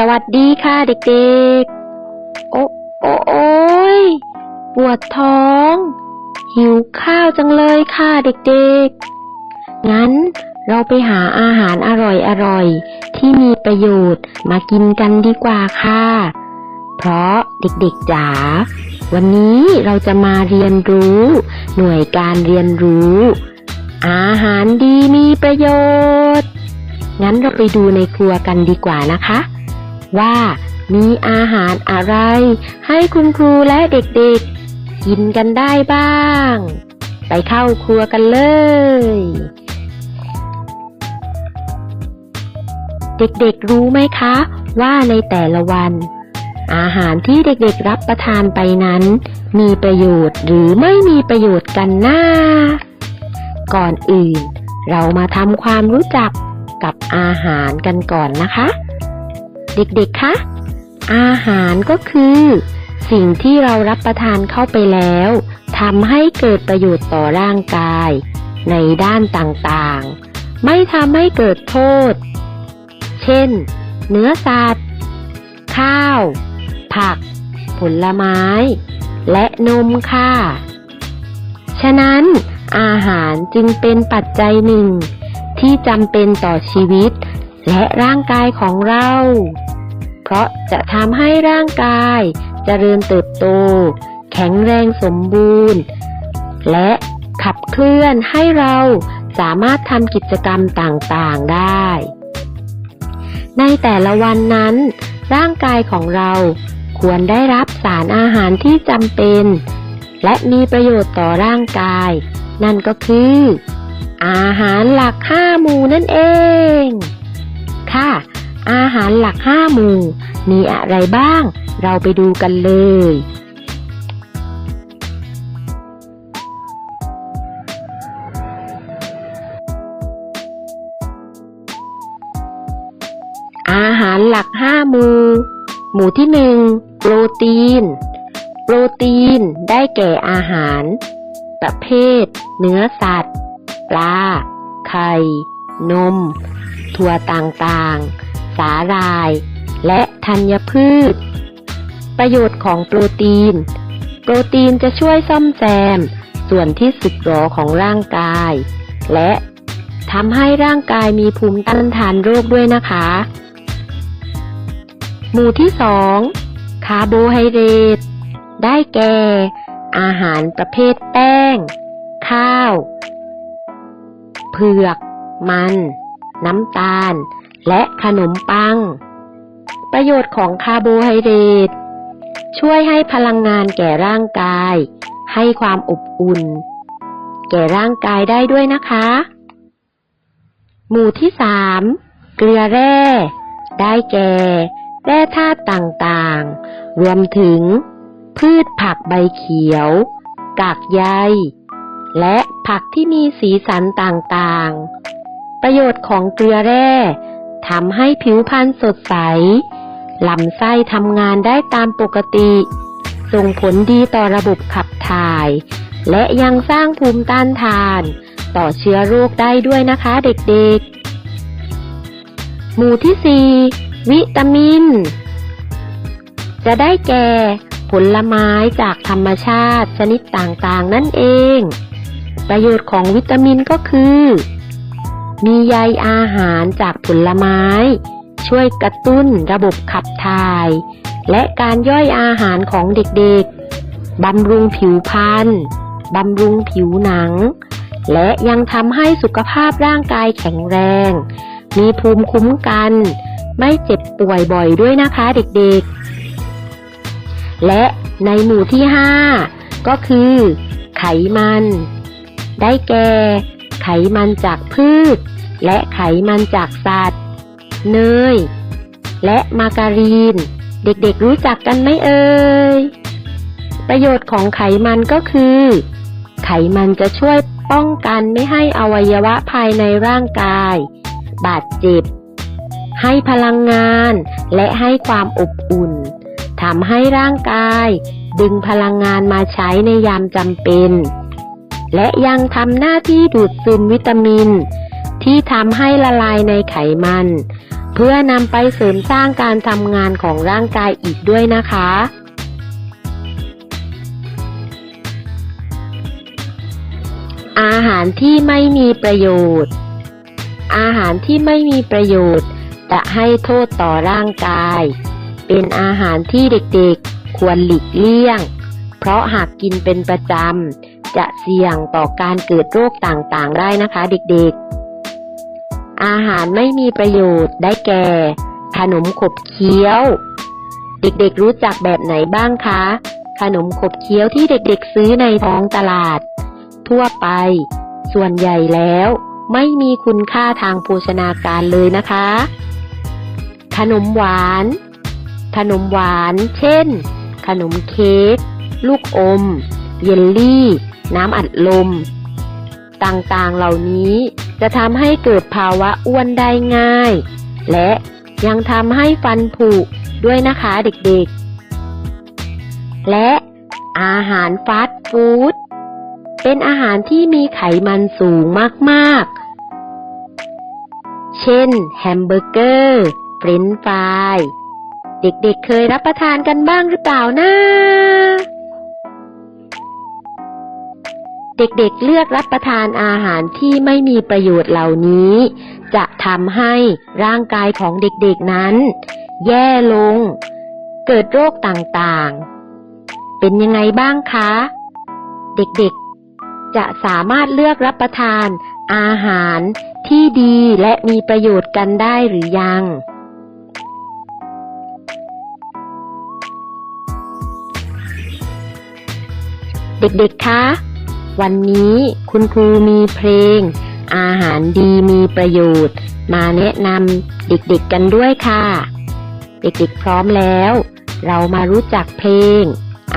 สวัสดีค่ะเด็กๆ โอ้โอ้โอยปวดท้อง หิวข้าวจังเลยค่ะเด็กๆ งั้นเราไปหาอาหารอร่อยๆที่มีประโยชน์มากินกันดีกว่าค่ะ เพราะเด็กๆจ๋าวันนี้เราจะมาเรียนรู้ หน่วยการเรียนรู้ อาหารดีมีประโยชน์ งั้นเราไปดูในครัวกันดีกว่านะคะ ว่ามีอาหารอะไร ให้คุณครูและเด็กๆ กินกันได้บ้าง ไปเข้าครัวกันเลย เด็กๆรู้ไหมคะ ว่าในแต่ละวัน อาหารที่เด็กๆรับประทานไปนั้น มีประโยชน์หรือไม่มีประโยชน์กันนะก่อนอื่น เรามาทำความรู้จักกับอาหารกันก่อนนะคะ เด็กๆ คะ อาหารก็คือ สิ่งที่เรารับประทานเข้าไปแล้วทำให้เกิดประโยชน์ต่อร่างกาย ในด้านต่างๆ ไม่ทำให้เกิดโทษ เช่น เนื้อสัตว์ ข้าว ผัก ผลไม้ และนมค่ะ ฉะนั้นอาหารจึงเป็นปัจจัยหนึ่ง ที่จำเป็นต่อชีวิต และร่างกายของเรา เพราะจะทำให้ร่างกายเจริญเติบโต แข็งแรงสมบูรณ์ และขับเคลื่อนให้เราสามารถทำกิจกรรมต่างๆได้ ในแต่ละวันนั้น ร่างกายของเราควรได้รับสารอาหารที่จำเป็น และมีประโยชน์ต่อร่างกาย นั่นก็คือ อาหารหลักห้าหมู่นั่นเอง ค่ะ อาหารหลักห้าหมู่ มีอะไรบ้าง เราไปดูกันเลย อาหารหลักห้าหมู่ หมู่ที่หนึ่งโปรตีน โปรตีนได้แก่อาหาร ประเภท เนื้อสัตว์ ปลา ไข่ นม ถั่วต่างๆ สาหร่าย และธัญพืช ประโยชน์ของโปรตีน โปรตีนจะช่วยซ่อมแซม ส่วนที่สึกหรอของร่างกาย และทำให้ร่างกายมีภูมิต้านทานโรคด้วยนะคะ หมู่ที่สองคาร์โบไฮเดรตได้แก่ อาหารประเภทแป้ง ข้าว เผือก มัน น้ำตาล และขนมปัง ประโยชน์ของคาร์โบไฮเดรตช่วยให้พลังงานแก่ร่างกาย ให้ความอบอุ่น แก่ร่างกายได้ด้วยนะคะ หมู่ที่สามเกลือแร่ ได้แก่ แร่ธาตุต่างๆ รวมถึง พืชผักใบเขียว กากใยและผักที่มีสีสันต่างๆ ประโยชน์ของเกลือแร่ทำให้ผิวพรรณสดใส ลำไส้ทำงานได้ตามปกติ ส่งผลดีต่อระบบขับถ่าย และยังสร้างภูมิต้านทาน ต่อเชื้อโรคได้ด้วยนะคะเด็กๆ หมู่ที่ 4 วิตามิน จะได้แก่ผลไม้จากธรรมชาติชนิดต่างๆ นั่นเอง ประโยชน์ของวิตามินก็คือ มีใยอาหารจากผลไม้ ช่วยกระตุ้นระบบขับถ่าย และการย่อยอาหารของเด็กๆ บำรุงผิวพรรณบำรุงผิวหนัง และยังทำให้สุขภาพร่างกายแข็งแรง มีภูมิคุ้มกัน ไม่เจ็บป่วยบ่อยด้วยนะคะเด็กๆ และในหมู่ที่ 5 ก็คือ ไขมัน ได้แก่ มันจากพืช และไขมันจากสัตว์ เนย และมาการีน เด็กๆรู้จักกันไหมเอ่ย ประโยชน์ของไขมันก็คือ ไขมันจะช่วยป้องกันไม่ให้อวัยวะภายในร่างกาย บาดเจ็บ ให้พลังงานและให้ความอบอุ่นทำให้ร่างกาย ดึงพลังงานมาใช้ในยามจำเป็น และยังทำหน้าที่ดูดซึมวิตามิน ที่ทำให้ละลายในไขมัน เพื่อนำไปเสริมสร้างการทำงานของร่างกายอีกด้วยนะคะ อาหารที่ไม่มีประโยชน์ อาหารที่ไม่มีประโยชน์ จะให้โทษต่อร่างกาย เป็นอาหารที่เด็กๆควรหลีกเลี่ยง เพราะหากกินเป็นประจำ จะเสี่ยงต่อการเกิดโรคต่างๆ ได้นะคะเด็กๆ อาหารไม่มีประโยชน์ได้แก่ ขนมขบเคี้ยว เด็กๆรู้จักแบบไหนบ้างคะ ขนมขบเคี้ยวที่เด็กๆ ซื้อในท้องตลาด ทั่วไป ส่วนใหญ่แล้ว ไม่มีคุณค่าทางโภชนาการเลยนะคะ ขนมหวาน ขนมหวาน เช่น ขนมเค้กลูกอม เยลลี่ น้ำอัดลม ต่างๆเหล่านี้จะทำให้เกิดภาวะอ้วนได้ง่าย และยังทำให้ฟันผุด้วยนะคะเด็กๆ และอาหารฟาสต์ฟู้ดเป็นอาหารที่มีไขมันสูงมากๆ เช่น แฮมเบอร์เกอร์ เฟรนฟราย เด็กๆเเคยรับประทานกันบ้างหรือเปล่านะ เด็กๆเลือกรับประทานอาหารที่ไม่มีประโยชน์เหล่านี้ จะทำให้ร่างกายของเด็กๆนั้น แย่ลง เกิดโรคต่างๆ เป็นยังไงบ้างคะ เด็กๆ จะสามารถเลือกรับประทานอาหารที่ดีและมีประโยชน์กันได้หรือยัง เด็กๆ คะ วันนี้คุณครูมีเพลง อาหารดีมีประโยชน์ มาแนะนำเด็กๆกันด้วยค่ะ เด็กๆพร้อมแล้ว เรามารู้จักเพลง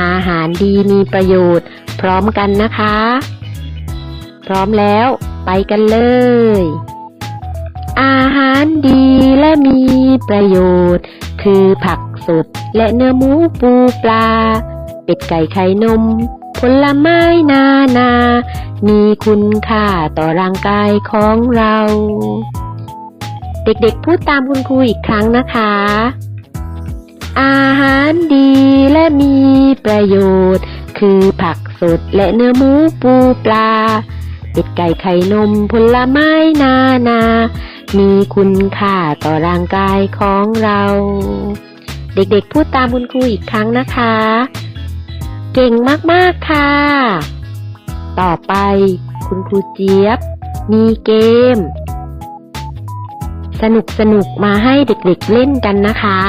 อาหารดีมีประโยชน์ พร้อมกันนะคะ พร้อมแล้วไปกันเลย อาหารดีและมีประโยชน์ คือผักสดและเนื้อหมูปูปลา เป็ดไก่ไข่นม ผลไม้นานา มีคุณค่าต่อร่างกายของเรา เด็กๆพูดตามคุณครูอีกครั้งนะคะ อาหารดีและมีประโยชน์ คือผักสดและเนื้อหมูปูปลาเป็ดไก่ไข่นมผลไม้นานา มีคุณค่าต่อร่างกายของเรา เด็กๆพูดตามคุณครูอีกครั้งนะคะ เก่งมากๆค่ะ ต่อไปคุณครูเจี๊ยบ มีเกม สนุกสนุกมาให้เด็กๆเล่นกันนะคะ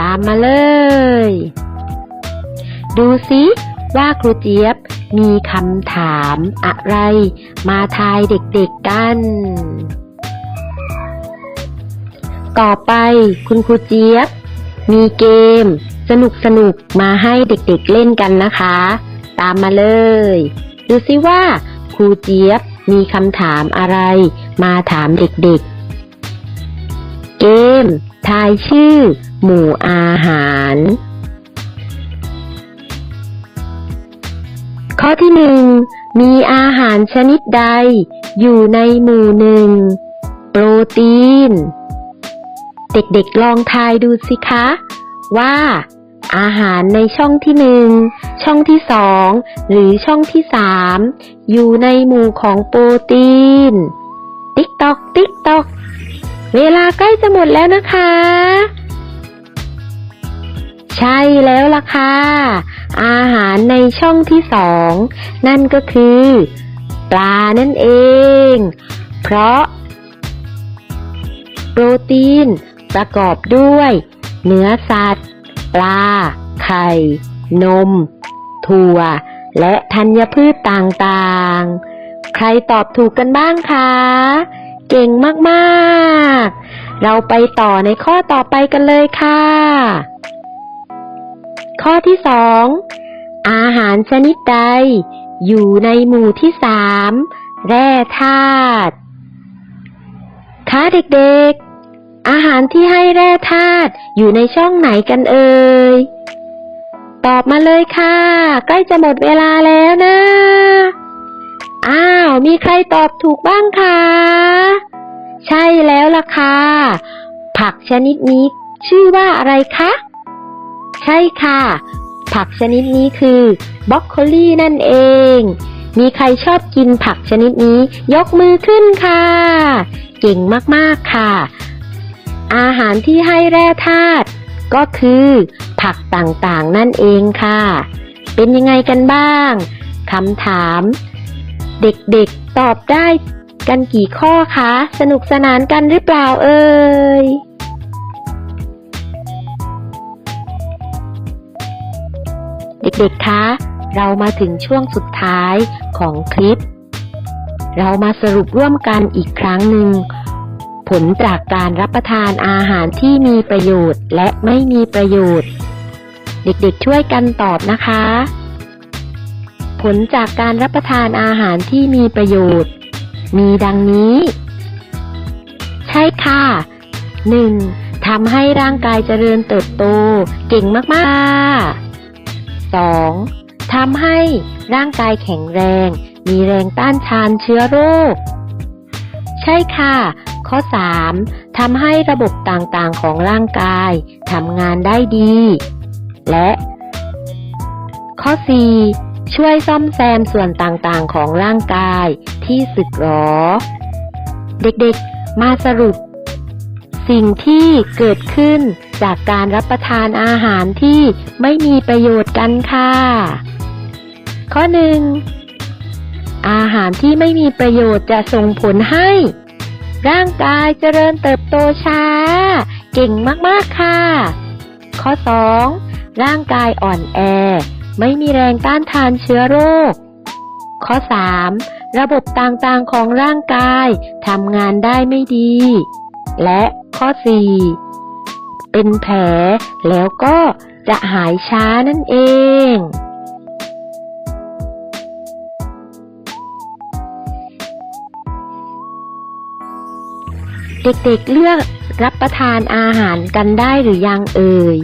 ตามมาเลย ดูสิว่าครูเจี๊ยบมีคำถามอะไร มาทายเด็กๆกัน ต่อไปคุณครูเจี๊ยบ มีเกม สนุกสนุกมาให้เด็กๆเล่นกันนะคะ ตามมาเลย ดูสิว่าครูเจี๊ยบมีคำถามอะไร มาถามเด็กๆ เกม ทายชื่อ หมู่อาหาร ข้อที่หนึ่งมีอาหารชนิดใด อยู่ในหมู่หนึ่ง โปรตีน เด็กๆลองทายดูสิคะ ว่า อาหารในช่องที่หนึ่งช่องที่สองหรือช่องที่สามอยู่ในหมู่ของโปรตีน ติ๊กตอก ติ๊กตอก เวลาใกล้จะหมดแล้วนะคะ ใช่แล้วล่ะค่ะ อาหารในช่องที่สองนั่นก็คือ ปลานั่นเอง เพราะ โปรตีนประกอบด้วย เนื้อสัตว์ ปลา ไข่ นม ถั่ว และธัญพืชต่างๆ ใครตอบถูกกันบ้างคะ เก่งมากๆ เราไปต่อในข้อต่อไปกันเลยค่ะ ข้อที่สองอาหารชนิดใด อยู่ในหมู่ที่สามแร่ธาตุค่ะเด็กๆ อาหารที่ให้แร่ธาตุอยู่ในช่องไหนกันเอ่ย ตอบมาเลยค่ะ ใกล้จะหมดเวลาแล้วนะ อ้าว มีใครตอบถูกบ้างคะ ใช่แล้วล่ะค่ะ ผักชนิดนี้ชื่อว่าอะไรคะ ใช่ค่ะ ผักชนิดนี้คือบรอกโคลี่นั่นเอง มีใครชอบกินผักชนิดนี้ยกมือขึ้นค่ะ เก่งมากๆค่ะ อาหารที่ให้แร่ธาตุก็คือ ผักต่างๆนั่นเองค่ะ เป็นยังไงกันบ้างคำถาม เด็กๆตอบได้กันกี่ข้อคะ สนุกสนานกันหรือเปล่าเอ่ยเด็กๆ คะ เรามาถึงช่วงสุดท้ายของคลิป เรามาสรุปร่วมกันอีกครั้งหนึ่ง ผลจากการรับประทานอาหารที่มีประโยชน์และไม่มีประโยชน์ เด็กๆช่วยกันตอบนะคะ ผลจากการรับประทานอาหารที่มีประโยชน์ มีดังนี้ ใช่ค่ะ 1. ทำให้ร่างกายเจริญเติบโต เก่งมากๆ 2. ทำให้ร่างกายแข็งแรง มีแรงต้านทานเชื้อโรค ใช่ค่ะ ข้อ 3. ทำให้ระบบต่างๆของร่างกายทำงานได้ดี และ ข้อ 4. ช่วยซ่อมแซมส่วนต่างๆของร่างกายที่สึกหรอ เด็กๆ มาสรุป สิ่งที่เกิดขึ้นจากการรับประทานอาหารที่ไม่มีประโยชน์กันค่ะ ข้อ 1. อาหารที่ไม่มีประโยชน์จะส่งผลให้ ร่างกายเจริญเติบโตช้า เก่งมากๆค่ะ ข้อ 2. ร่างกายอ่อนแอ ไม่มีแรงต้านทานเชื้อโรค ข้อ 3. ระบบต่างๆของร่างกายทำงานได้ไม่ดี และข้อ 4. เป็นแผลแล้วก็จะหายช้านั่นเอง เด็กๆเลือกรับประทานอาหารกันได้หรือยังเอ่ย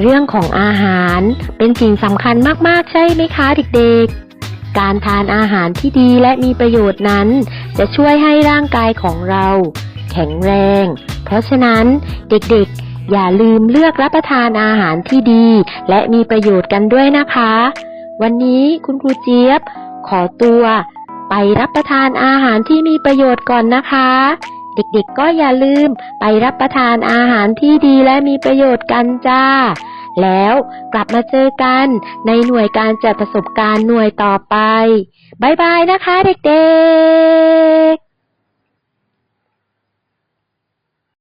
เรื่องของอาหารเป็นสิ่งสำคัญมากๆใช่ไหมคะเด็กๆ การทานอาหารที่ดีและมีประโยชน์นั้น จะช่วยให้ร่างกายของเรา แข็งแรง เพราะฉะนั้นเด็กๆ อย่าลืมเลือกรับประทานอาหารที่ดี และมีประโยชน์กันด้วยนะคะ วันนี้คุณครูเจี๊ยบ ขอตัว ไปรับประทานอาหารที่มีประโยชน์ก่อนนะคะ เด็กๆก็อย่าลืมไปรับประทานอาหารที่ดีและมีประโยชน์กันจ้า แล้วกลับมาเจอกันในหน่วยการจัดประสบการณ์หน่วยต่อไป บ๊ายบายนะคะเด็กๆ